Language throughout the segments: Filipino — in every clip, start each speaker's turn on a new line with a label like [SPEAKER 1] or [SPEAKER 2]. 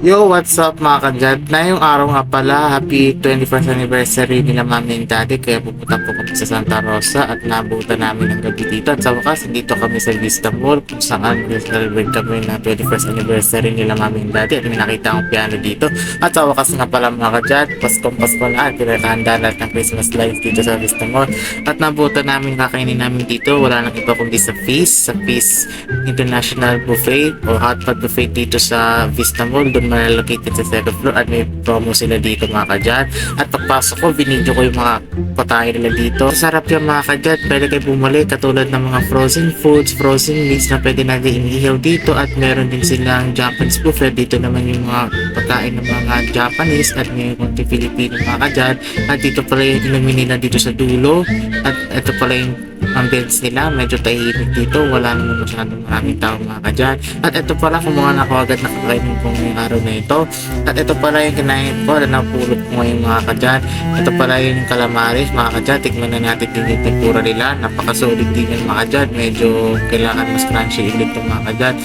[SPEAKER 1] Yo, what's up mga kadyat? Na yung araw nga pala, happy 21st anniversary nila mami and daddy. Kaya pupunta po kami sa Santa Rosa at nabutan namin ang gabi dito. At sa wakas dito kami sa Vista Mall kung saan celebrate kami na 21st anniversary nila mami and daddy. At may nakita akong piano dito. At sa wakas nga pala mga kadyat, Paskong Pasko na at pinakahanda lahat ng Christmas lights dito sa Vista Mall. At nabutan namin kakainin namin dito. Wala nang iba kundi sa Feast sa Feast International Buffet o Hotpot Buffet dito sa Vista Mall doon man located sa second floor at may promo sila dito mga kadyan at pagpasok ko binidyo ko yung mga patayin nila dito. Sarap yung mga kadyan pwede kayo bumalik katulad ng mga frozen foods frozen meats na pwede natin inihaw dito at meron din silang Japanese buffet dito naman yung mga pagkain ng mga Japanese at may konti Filipino mga kadyan at dito pala yung inumin dito sa dulo. At ito pala yung ambience nila medyo tahimik dito wala naman masyadong maraming tao mga kadyan at ito pala kung mga naku agad nakakainin ko ngayong araw na ito at ito pala yung kinain ko na napulot ko ngayon mga kadyan ito pala yung calamares mga kadyan tikman na natin din yung tempura nila napakasolid din yan mga kadyan medyo kailangan mas crunchy ulit yung mga kadyan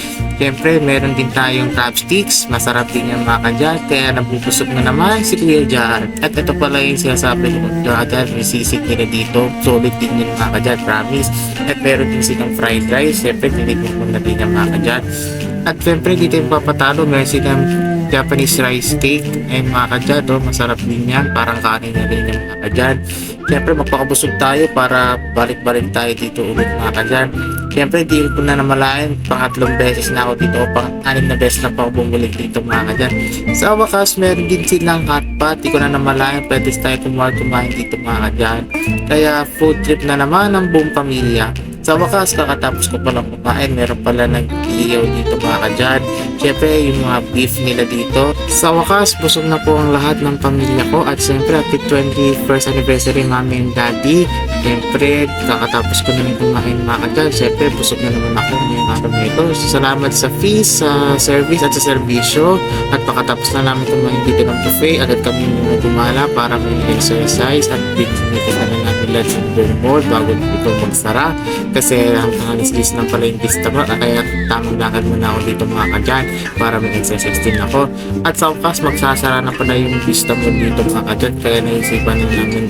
[SPEAKER 1] Siyempre, meron din tayong crab sticks. Masarap din yung mga kadyan. Kaya nabubusog na naman si Kuya Jar. At ito pala yung sinasabi ko kadyan. May sisig nila dito. Solid din yung mga kadyan. Promise. At meron din silang fried rice. Siyempre, ko na din yung mga kadyan. At siyempre, dito yung papatalo. Meron silang Japanese rice steak. Ayun mga kadyan. Oh, masarap din yan. Parang kanin na rin yung mga kadyan. Siyempre, magpakabusog tayo para balik-balik tayo dito ulit mga kadyan. Siyempre, di ko na namalayan. Pangatlong beses na ako dito. O pang-anim na beses na pa ako bumalik dito mga kadyan. Sa wakas, meron din silang hotpot. Di ko na namalayan. Pwede tayo kumain kumain dito mga kadyan. Kaya food trip na naman ng buong pamilya. Sa wakas, kakatapos ko palang kumain, meron pala ng iyaw dito mga kadyan. Siyempre, yung mga beef nila dito. Sa wakas, busog na po ang lahat ng pamilya ko. At siyempre, happy 21st anniversary mami and daddy. Siyempre, kakatapos ko na rin kumain mga kadyan. Siyempre, busog na naman ako ngayong araw na ito. So, salamat sa fees, sa service at sa serbisyo. At pakatapos na namin kumain dito ng buffet, agad kami muna para may exercise. At binigyan na namin lunch ng mall bago ito magsara. Kasi hanggang alis-alis lang pala yung pista mo kaya tamang lakad muna ako dito mga kadyan para may exercise din ako. At sa wakas magsasara na pala yung pista mo dito mga kadyan. Kaya naisipan na namin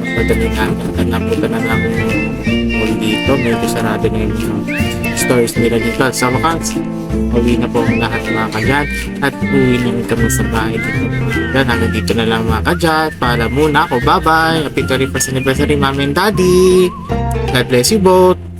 [SPEAKER 1] magpadali namin at na namin mall dito. Medyo sarado na yung mga stores nila dito at sa wakas uwi na po ang lahat mga kadyan at uwi na rin kami sa bahay dito. Kadyan hanggang dito na lang mga kadyan para muna ako. Bye bye happy 21st anniversary mami and daddy. God bless you both